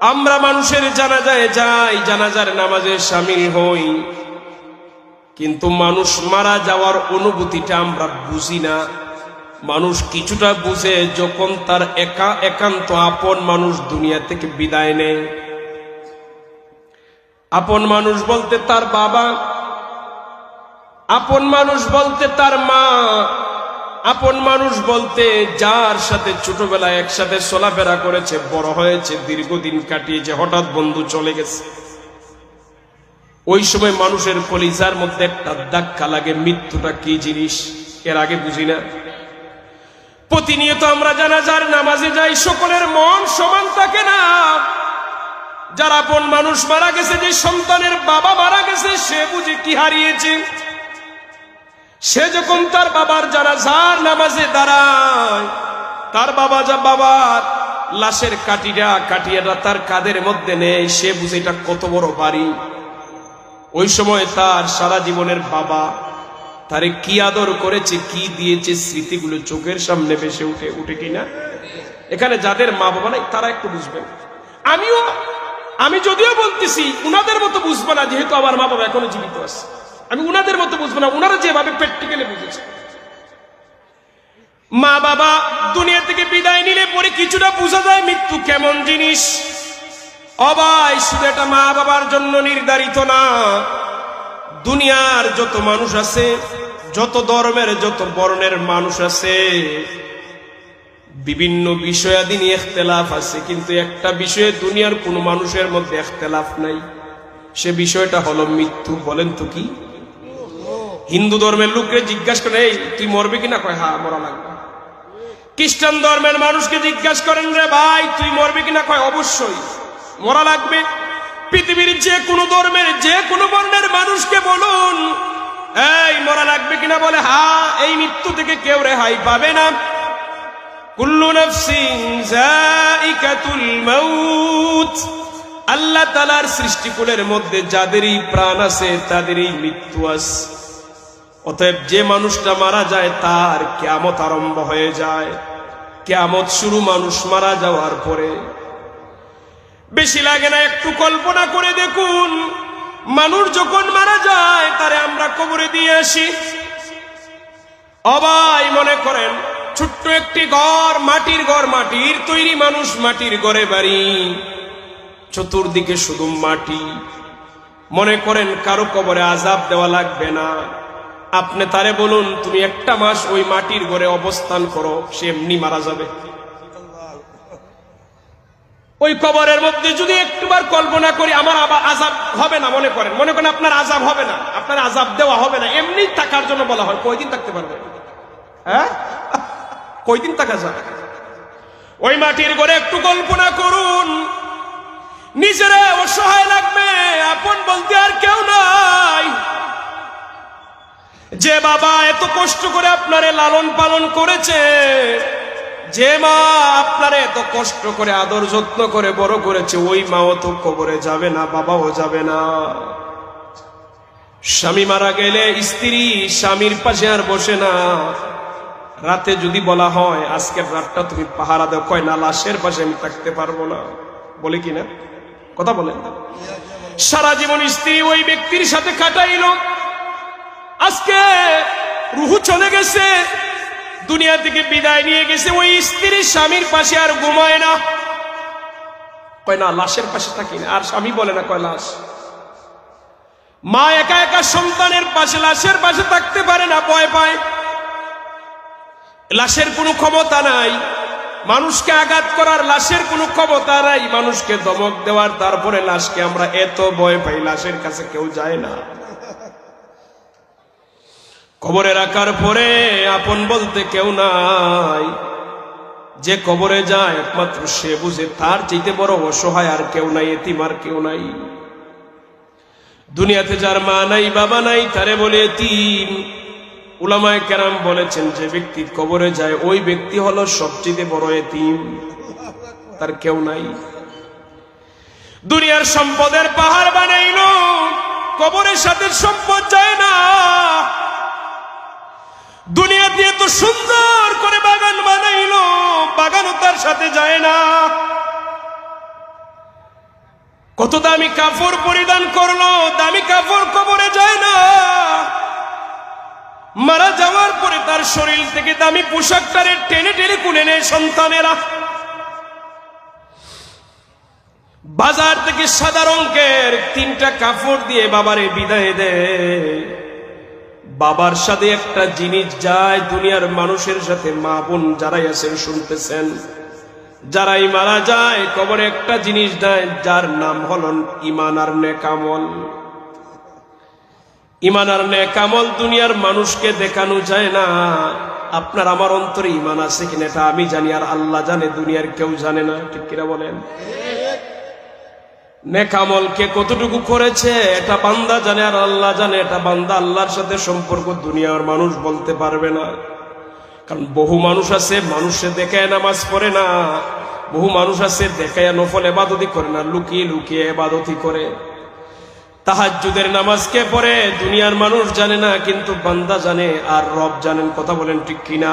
আমরা মানুষের জানাজায় যাই, জানাজার নামাজে সামিল হই। কিন্তু মানুষ মারা যাওয়ার অনুভূতিটা আমরা বুঝি না। মানুষ কিছুটা বুঝে যখন তার একা একান্ত আপন মানুষ দুনিয়া থেকে বিদায় নেয়। আপন মানুষ বলতে তার বাবা, আপন মানুষ বলতে তার মা আপন মানুষ বলতে যার সাথে ছোটবেলায় একসাথে চলাফেরা করেছে, বড় হয়েছে, দীর্ঘদিন কাটিয়েছে, হঠাৎ বন্ধু চলে গেছে। ওই সময় মানুষের কলিজার মধ্যে একটা ধাক্কা লাগে, মৃত্যুটা কি জিনিস? এর আগে বুঝি না। প্রতিনিয়ত আমরা জানাজার নামাজে যাই, সকলের মন সমান থাকে না। যারা আপন মানুষ মারা গেছে, যে সন্তানের বাবা মারা গেছে, সে বুঝে কি হারিয়েছে। সে যখন তার বাবার জানাজার নামাজে দাঁড়ায়, তার বাবা যা বাবার লাশের কাটিটা কাটিয়াটা তার কাদের মধ্যে নেই, সে বুঝে এটা কত বড় বাড়ি। ওই সময় তার সারা জীবনের বাবা তারে কি আদর করেছে, কি দিয়েছে, স্মৃতিগুলো চোখের সামনে ভেসে উঠে উঠে কিনা এখানে যাদের মা বাবা নাই, তারা একটু বুঝবেন। আমিও, আমি যদিও বলতেছি, উনাদের মতো বুঝব না, যেহেতু আমার মা বাবা এখনও জীবিত আছে। আমি উনাদের মতো বুঝব না, উনারা যেভাবে প্র্যাকটিক্যালি বুঝেছে। মা বাবা দুনিয়া থেকে বিদায় নিলে পরে কিছুটা বোঝা যায় মৃত্যু কেমন জিনিস। অবাই, শুধু এটা মা বাবার জন্য নির্ধারিত না। দুনিয়ার যত মানুষ আছে, যত ধর্মের, যত বর্ণের মানুষ আছে, বিভিন্ন বিষয়াদি নিয়ে এখতেলাফ আছে, কিন্তু একটা বিষয়ে দুনিয়ার কোন মানুষের মধ্যে এখতেলাফ নাই। সে বিষয়টা হলো মৃত্যু, বলেন তো কি? হিন্দু ধর্মের লোককে জিজ্ঞাসা করে, এই, তুই মরবি কিনা? কয় হ্যাঁ মরা লাগবে। খ্রিস্টান ধর্মের মানুষকে জিজ্ঞাসা করেন, রে ভাই, তুই মরবি কিনা? কয়, অবশ্যই, মরা লাগবে। পৃথিবীর যে কোনো ধর্মের, যে কোনো বর্ণের মানুষকে বলুন, এই, মরা লাগবে কিনা? বলে হা এই মৃত্যু থেকে কেউ রেহাই পাবে না। কুল্লু নফসিন যায়িকাতুল মাউত, আল্লাহ তালার সৃষ্টিকুলের মধ্যে যাদেরই প্রাণ আছে, তাদেরই মৃত্যু আছে। অতএব যে মানুষটা মারা যায়, তার কেয়ামত আরম্ভ হয়ে যায়। কেয়ামত শুরু মানুষ মারা যাওয়ার পরে। বেশি লাগে না, একটু কল্পনা করে দেখুন। মানুষ যখন মারা যায়, তারে আমরা কবরে দিয়ে আসি। অবাই মনে করেন, ছোট্ট একটি ঘর, মাটির ঘর, মাটির তৈরি মানুষ, মাটির ঘরে বাড়ি। চতুর্দিকে শুধু মাটি। মনে করেন, কারও কবরে আজাব দেওয়া লাগবে না। আপনি তারে বলুন, তুমি একটা মাস ওই মাটির ঘরে অবস্থান করো, সে এমনি মারা যাবে। ওই কবরের মধ্যে যদি একটুবার কল্পনা করি, আমার আবার আজাব হবে না মনে করেন। মনে করেন আপনার আজাব হবে না, আপনার আজাব দেওয়া হবে না। এমনি থাকার জন্য বলা হয়। কয়দিন থাকতে পারবে? হ্যাঁ? কয়দিন থাকা যাবে ওই মাটির ঘরে একটু কল্পনা করুন। নিজেরা অসহায় যে বাবা এত কষ্ট করে আপনারে লালন পালন করেছে, যে মা আপনারে এত কষ্ট করে আদর যত্ন করে বড় করেছে, ওই মাও তো কবরে যাবে না, বাবাও যাবে না। স্বামী মারা গেলে স্ত্রী স্বামীর পাশে আর বসে না। রাতে যদি বলা হয়, আজকের রাতটা তুমি পাহারা কয় না, লাশের পাশে আমি থাকতে পারব না। বলে কি না? কথা বলেন। সারা জীবন স্ত্রী ওই ব্যক্তির সাথে কাটাইল আজকে রুহু চলে গেছে। দুনিয়া থেকে বিদায় নিয়ে গেছে। ওই স্ত্রীর স্বামীর পাশে আর ঘুমায় না। কয় না, লাশের পাশে থাকি না। আর স্বামী বলে না, কয় লাশ। মা একা একা সন্তানের পাশে, লাশের পাশে থাকতে পারে না, ভয় পায়। লাশের কোনো ক্ষমতা নাই। মানুষকে আঘাত করার লাশের কোনো ক্ষমতা নাই। মানুষকে দমক দেওয়ার, তারপরে লাশকে আমরা এত ভয় পাই, লাশের কাছে কেউ যায় না। কবরে রাখার পরে আপন বলতে কেউ নাই। যে কবরে যায় একমাত্র সে বুঝে তার চাইতে বড় অসহায় আর কেউ নাই, এতিম আর কেউ নাই। দুনিয়াতে যার মা নাই, বাবা নাই, তারে বলে এতিম। উলামায় কেরাম বলেছেন যে ব্যক্তি কবরে যায়, ওই ব্যক্তি হলো সবচেয়ে বড় এতিম। তার কেউ নাই। দুনিয়ার সম্পদের পাহাড় বানাইল, কবরের সাথে সম্পদ যায় না। দুনিয়া দিয়ে তো সুন্দর করে বাগান বানাইল, বাগানও তার সাথে যায় না। কত দামি কাপড় পরিধান করল, দামি কাপড় কবরে যায় না। মারা যাওয়ার পরে তার শরীর থেকে দামি পোশাক পোশাকটারে টেনে টেনে কুলে নেয় সন্তানেরা। বাজার থেকে সাদা রঙের তিনটা কাপড় দিয়ে বাবারে বিদায় দেয়। বাবার সাথে একটা জিনিস যায়, দুনিয়ার মানুষের সাথে মা বোন যারাই আছেন শুনতেছেন, যারাই মারা যায়, কবরে একটা জিনিস দেয়, যার নাম হল ইমান আর নেকামল ইমান আর নেকামল দুনিয়ার মানুষকে দেখানো যায় না। আপনার আমার অন্তরে ইমান আছে কিনা এটা আমি জানি, আর আল্লাহ জানে, দুনিয়ার কেউ জানে না, ঠিক কিনা বলেন? নেকামল কে কতটুকু করেছে, এটা বান্দা জানে আর আল্লাহ জানে। এটা বান্দা আল্লাহর সাথে সম্পর্ক দুনিয়ার মানুষ বলতে পারবে না। কারণ বহু মানুষ আছে, মানুষে দেখায় নামাজ পড়ে না। বহু মানুষ আছে, দেখায় নফল এবাদতি করে না, লুকিয়ে লুকিয়ে এবাদতি করে। তাহাজ্জুদের নামাজ কে পড়ে, দুনিয়ার মানুষ জানে না, কিন্তু বান্দা জানে আর রব জানেন, কথা বলেন ঠিক কিনা?